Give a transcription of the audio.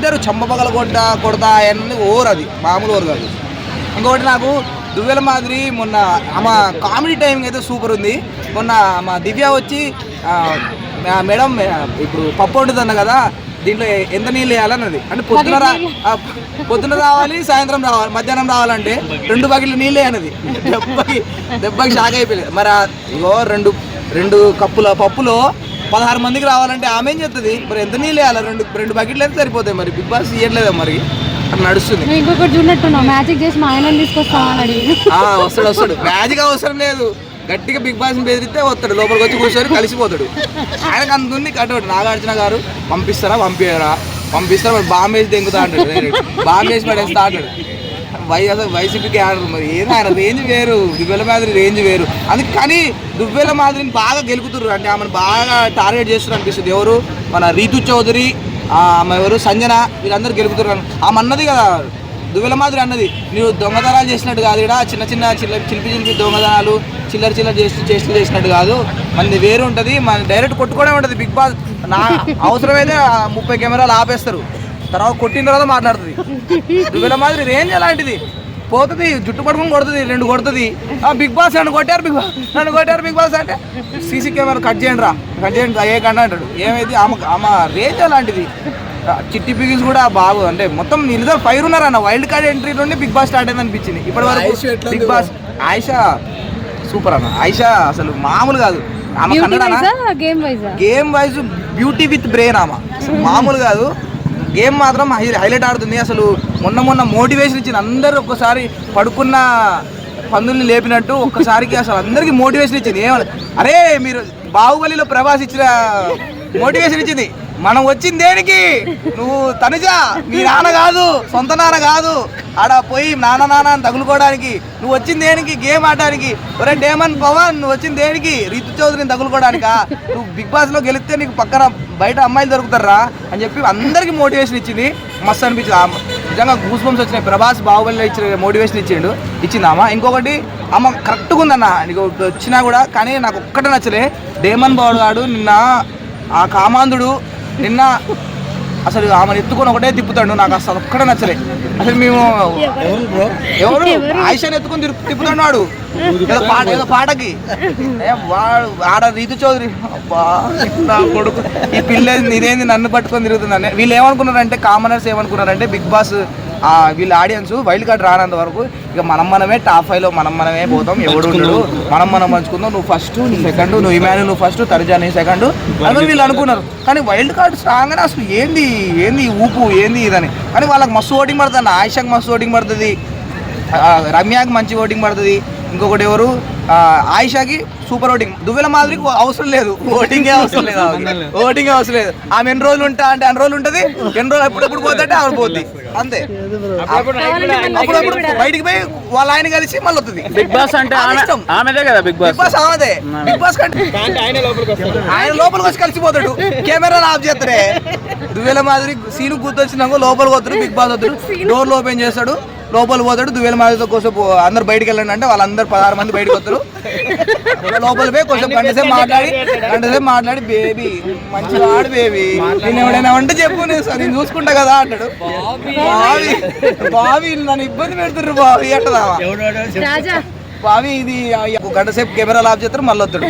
ఇద్దరు చంపపగల కొట్ట కొడతా అన్నీ ఓవర్ అది మామూలు ఓవర్ కాదు. ఇంకొకటి నాకు దువ్వెల మాదిరి మొన్న ఆమె కామెడీ టైమింగ్ అయితే సూపర్ ఉంది. మొన్న మా దివ్య వచ్చి మే- మేడం మే- ఇప్పుడు పప్పు వండుతున్నా కదా దీంట్లో ఎంత నీళ్ళు వేయాలన్నది. అంటే పొద్దున రా పొద్దున రావాలి సాయంత్రం రావాలి మధ్యాహ్నం రావాలంటే రెండు బకెట్లు నీళ్ళే అన్నది. దెబ్బకి దెబ్బకి షాక్ అయిపోయింది మరి ఇగో రెండు రెండు కప్పుల పప్పులో పదహారు మందికి రావాలంటే ఆమె ఏం చేస్తుంది మరి ఎంత నీళ్ళు వేయాలి? రెండు రెండు బకెట్లు అయితే సరిపోతాయి మరి. బిగ్ బాస్ ఇవ్వట్లేదా మరి? అట్లా నడుస్తుంది. ఇంకొకటి చూడట్టున్నావు మ్యాజిక్ చేసి మా ఆయన ఆ, వస్తాడు వస్తాడు. మ్యాజిక్ అవసరం లేదు. గట్టిగా బిగ్ బాస్ బెదిరితే వస్తాడు. లోపలికి వచ్చి కూర్చొని కలిసిపోతాడు. ఆయనకు అంత ఉంది. కట్టడు నాగార్జున గారు పంపిస్తారా? పంపించరా పంపిస్తారా మరి బాంబు వేసి దెంగుతా అంటాడు. డైరెక్ట్ బాంబు వేసి పడేస్తా అంటాడు. వై అసలు వైసీపీకి ఆడరు మరి. ఏదో ఆయన రేంజ్ వేరు దువ్వెల మాదిరి రేంజ్ వేరు. అది కానీ దువ్వెల మాదిరిని బాగా గెలుకుతున్నారు అంటే ఆమెను బాగా టార్గెట్ చేస్తున్నారు అనిపిస్తుంది. ఎవరు? మన రీతు చౌదరి ఆమె ఎవరు? సంజన వీళ్ళందరూ గెలుపుతున్నారు ఆమె అన్నది కదా. దువ్వెల మాదిరి అన్నది. నువ్వు దొంగతనాలు చేసినట్టు కాదు ఇక్కడ చిన్న చిన్న చిల్ల చిలిపి చిలిపి దొంగతనాలు చిల్లర చిల్లర చేసి చేసి చేసినట్టు కాదు. మనది వేరు ఉంటుంది. మన డైరెక్ట్ కొట్టుకోవడం ఉంటుంది బిగ్ బాస్. నా అవసరమైతే ముప్పై కెమెరాలు ఆపేస్తారు. తర్వాత కొట్టిన తర్వాత మాట్లాడుతుంది. దువ్వెల మాదిరి రేంజ్ ఎలాంటిది పోతుంది జుట్టు పట్టుకుని కొడుతుంది రెండు కొడుతుంది. ఆ బిగ్ బాస్ నన్ను కొట్టారు బిగ్ బాస్. నన్ను కొట్టారు బిగ్ బాస్ అంటే సీసీ కెమెరా కట్ చేయండి రా. కట్ చేయండి ఏ కంట అంటాడు. ఏమైంది? ఆమె ఆమె రేంజ్ అలాంటిది. చిట్టి బిగిస్ కూడా బాగు అంటే మొత్తం నిజం ఫైర్ ఉన్నారన్న వైల్డ్ కార్డ్ ఎంట్రీ నుండి బిగ్ బాస్ స్టార్ట్ అయింది అనిపించింది. ఇప్పటి వరకు బిగ్ బాస్ ఆయిషా సూపర్ అన్న. ఆయిషా అసలు మామూలు కాదు. ఆమె game వైజా game wise beauty with brain ఆమె. మామూలు కాదు. గేమ్ మాత్రం హై- హైలైట్ ఆడుతుంది. అసలు మొన్న మొన్న మోటివేషన్ ఇచ్చింది. అందరూ ఒక్కసారి పడుకున్న పందుల్ని లేపినట్టు ఒక్కసారికి అసలు అందరికీ మోటివేషన్ ఇచ్చింది. ఏమన్నా అరే మీరు బాహుబలిలో ప్రభాస్ ఇచ్చిన మోటివేషన్ ఇచ్చింది. మనం వచ్చింది దేనికి? నువ్వు తనుజ మీ నాన్న కాదు సొంత నాన్న కాదు. ఆడ పోయి నాన్న నాన్న అని తగులుకోవడానికి నువ్వు వచ్చింది దేనికి? గేమ్ ఆడడానికి. ఒరే డేమన్ పవన్ నువ్వు వచ్చింది దేనికి? రితు చౌదరిని తగులుకోవడానికా? నువ్వు బిగ్ బాస్లో గెలిస్తే నీకు పక్కన బయట అమ్మాయిలు దొరుకుతారా? అని చెప్పి అందరికీ మోటివేషన్ ఇచ్చింది. మస్తు అనిపించింది. ఆమె నిజంగా గూస్ బంప్స్ వచ్చినాయి. ప్రభాస్ బాహుబలిలో ఇచ్చిన మోటివేషన్ ఇచ్చిండు. ఇచ్చిందామా? ఇంకొకటి అమ్మ కరెక్ట్గా ఉందన్న నీకు వచ్చినా కూడా కానీ నాకు ఒక్కటే నచ్చలే. డేమన్ బాబు గాడు నిన్న ఆ కామాంధుడు నిన్న అసలు ఆమెను ఎత్తుకొని ఒకటే తిప్పుతాడు. నాకు అసలు ఒక్కడే నచ్చలే. అసలు మేము ఎవరు ఆయిషాని ఎత్తుకొని తిప్పుతాడు వాడు ఏదో పాట ఏదో పాటకి. ఏ వాడు ఆడ రీతు చౌదరి. అబ్బా నా కొడుకు. ఈ పిల్ల ఇదేంది నన్ను పట్టుకొని తిరుగుతుందని. వీళ్ళు ఏమనుకున్నారంటే కామనర్స్ ఏమనుకున్నారంటే బిగ్ బాస్ వీళ్ళ ఆడియన్స్ వైల్డ్ కార్డ్ రానంత వరకు ఇక మనం మనమే టాప్ ఫైవ్లో మనం మనమే పోతాం. ఎవడు ఉండడు. మనం మనం పంచుకుందాం. నువ్వు ఫస్ట్ నువ్వు సెకండ్ నువ్వు ఇమాను నువ్వు ఫస్ట్ తరజా నీ సెకండ్ అని వీళ్ళు అనుకున్నారు. కానీ వైల్డ్ కార్డ్ రాగానే అసలు ఏంది? ఏంది ఊపు? ఏంది ఇదని. కానీ వాళ్ళకి మస్తు ఓటింగ్ పడుతుంది. ఆయిషాకి మస్తు ఓటింగ్ పడుతుంది. రమ్యకి మంచి ఓటింగ్ పడుతుంది. ఇంకొకటి ఎవరు? ఆ, ఆయిషాకి సూపర్ ఓటింగ్. దువ్వెల మాదిరికి అవసరం లేదు. ఓటింగే అవసరం లేదు. ఓటింగే అవసరం లేదు. ఆమె ఎన్ని రోజులు ఉంటా అంటే అన్ని రోజులు ఉంటుంది. ఎన్ని రోజులు ఎప్పుడెప్పుడు పోతుంటే ఆమె పోద్ది. అంతే. అప్పుడప్పుడు బయటికి పోయి వాళ్ళ ఆయన కలిసి మళ్ళీ వస్తుంది. బిగ్ బాస్ అంటే. ఆమెదే కదా బిగ్ బాస్. బిగ్ బాస్ ఆమెదే. బిగ్ బాస్ కంటే ఆయన లోపలికి వచ్చి కలిసిపోతాడు. Camera off చేస్తాడే. దువ్వెల మాదిరి సీను గుర్తొచ్చినాక లోపలికి పోతాడు బిగ్ బాస్ వస్తాడు. డోర్లు ఓపెన్ చేస్తాడు. లోపలికి పోతాడు దువ్వెల మాదిరితో కోసం అందరు బయటికి వెళ్ళండి అంటే వాళ్ళందరూ పదహారు మంది బయటకు వస్తారు. లోపలికి పోయి కొంచెం గంట సేపు మాట్లాడి గంట సేపు మాట్లాడి బేబీ మంచి వాడు బేబీ నేను ఎవడైనా వంట చెప్పు నేను సరే నేను చూసుకుంటా కదా అంటాడు. బావి బావి నన్ను ఇబ్బంది పెడుతుర్రు బావి అంటదా? రాజా. బావి ఇది ఆ, గంట సేపు కెమెరా ఆఫ్ చేస్తారు మళ్ళీ వస్తాడు